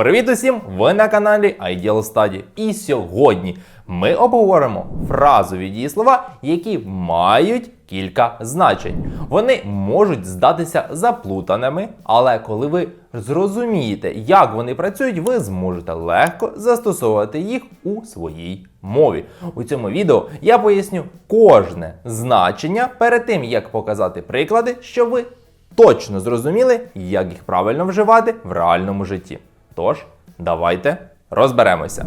Привіт усім! Ви на каналі Ideal Study. І сьогодні ми обговоримо фразові дієслова, які мають кілька значень. Вони можуть здатися заплутаними, але коли ви зрозумієте, як вони працюють, ви зможете легко застосовувати їх у своїй мові. У цьому відео я поясню кожне значення перед тим, як показати приклади, щоб ви точно зрозуміли, як їх правильно вживати в реальному житті. Тож, давайте розберемося.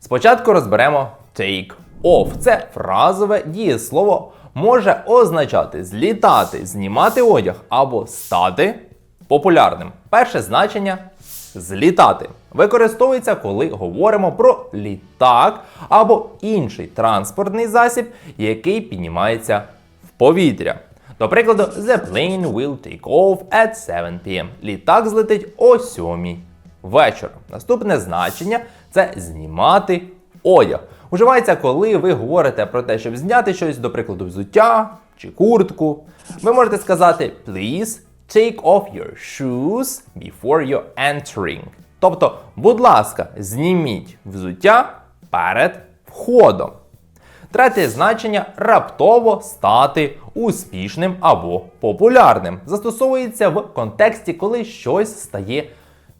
Спочатку розберемо take off. Це фразове дієслово може означати злітати, знімати одяг або стати популярним. Перше значення злітати використовується, коли говоримо про літак або інший транспортний засіб, який піднімається в повітря. До прикладу, the plane will take off at 7 p.m. Літак злетить о 7 вечора. Наступне значення це знімати одяг. Уживається, коли ви говорите про те, щоб зняти щось, до прикладу, взуття чи куртку. Ви можете сказати Please take off your shoes before you're entering. Тобто, будь ласка, зніміть взуття перед входом. Третє значення раптово стати успішним або популярним. Застосовується в контексті, коли щось стає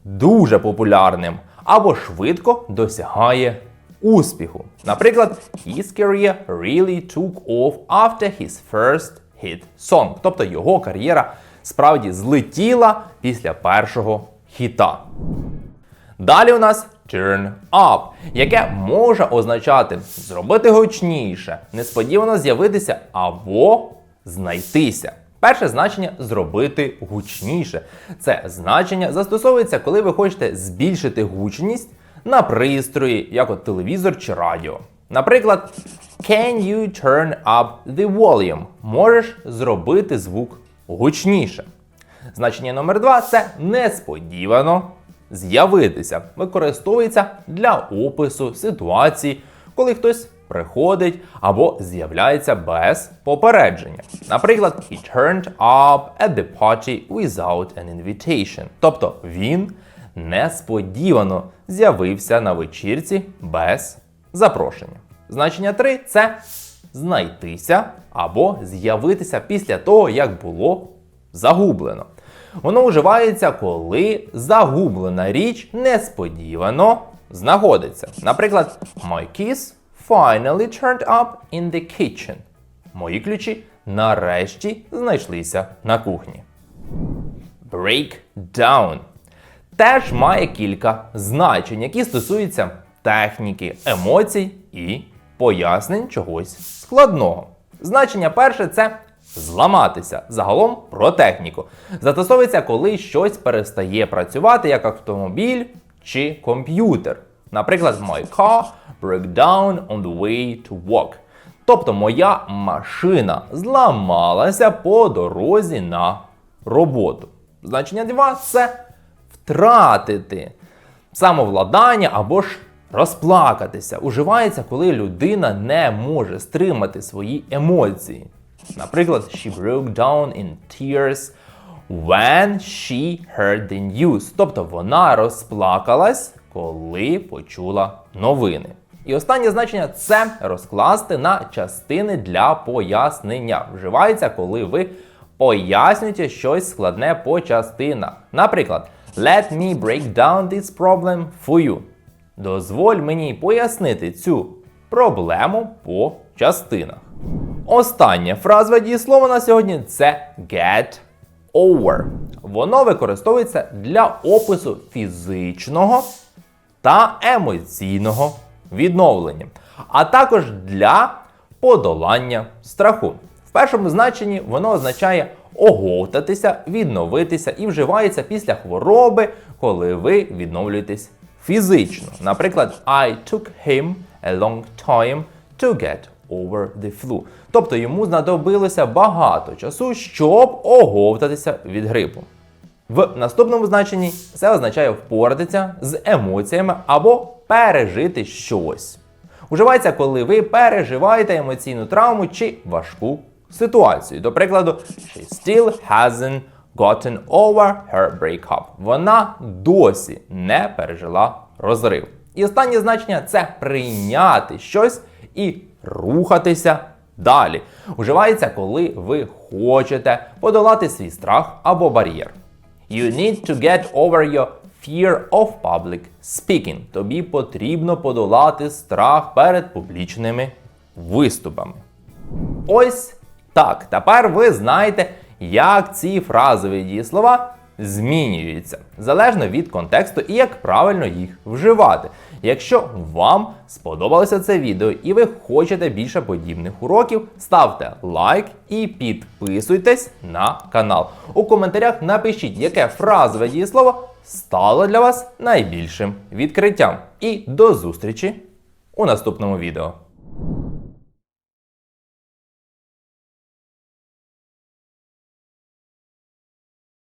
дуже популярним або швидко досягає успіху. Наприклад, his career really took off after his first hit song. Тобто його кар'єра справді злетіла після першого хіта. Далі у нас turn up, яке може означати зробити гучніше, несподівано з'явитися або знайтися. Перше значення зробити гучніше. Це значення застосовується, коли ви хочете збільшити гучність на пристрої, як от телевізор чи радіо. Наприклад, Can you turn up the volume? Можеш зробити звук гучніше. Значення номер два це несподівано з'явитися. Використовується для опису ситуації, коли хтось приходить або з'являється без попередження. Наприклад, he turned up at the party without an invitation. Тобто він несподівано з'явився на вечірці без запрошення. Значення 3 це знайтися або з'явитися після того, як було загублено. Воно вживається, коли загублена річ несподівано знаходиться. Наприклад, my keys finally turned up in the kitchen. Мої ключі нарешті знайшлися на кухні. Break down теж має кілька значень, які стосуються техніки, емоцій і пояснень чогось складного. Значення перше це зламатися. Загалом про техніку. Застосовується, коли щось перестає працювати як автомобіль чи комп'ютер. Наприклад, my car broke down on the way to work. Тобто моя машина зламалася по дорозі на роботу. Значення 2 це втратити самовладання або ж розплакатися. Уживається, коли людина не може стримати свої емоції. Наприклад, she broke down in tears when she heard the news. Тобто вона розплакалась, коли почула новини. І останнє значення це розкласти на частини для пояснення. Вживається, коли ви пояснюєте щось складне по частинах. Наприклад, Let me break down this problem for you. Дозволь мені пояснити цю проблему по частинах. Останнє фразове дієслово на сьогодні це get over. Воно використовується для опису фізичного та емоційного відновлення, а також для подолання страху. В першому значенні воно означає оговтатися, відновитися і вживається після хвороби, коли ви відновлюєтесь фізично. Наприклад, I took him a long time to get over the flu. Тобто йому знадобилося багато часу, щоб оговтатися від грипу. В наступному значенні це означає впоратися з емоціями або пережити щось. Уживається, коли ви переживаєте емоційну травму чи важку ситуацію. До прикладу, she still hasn't gotten over her breakup. Вона досі не пережила розрив. І останнє значення це прийняти щось і рухатися далі. Уживається, коли ви хочете подолати свій страх або бар'єр. You need to get over your fear of public speaking. Тобі потрібно подолати страх перед публічними виступами. Ось так. Тепер ви знаєте, як ці фразові дієслова змінюються залежно від контексту і як правильно їх вживати. Якщо вам сподобалося це відео і ви хочете більше подібних уроків, ставте лайк і підписуйтесь на канал. У коментарях напишіть, яке фразове дієслово стало для вас найбільшим відкриттям. І до зустрічі у наступному відео.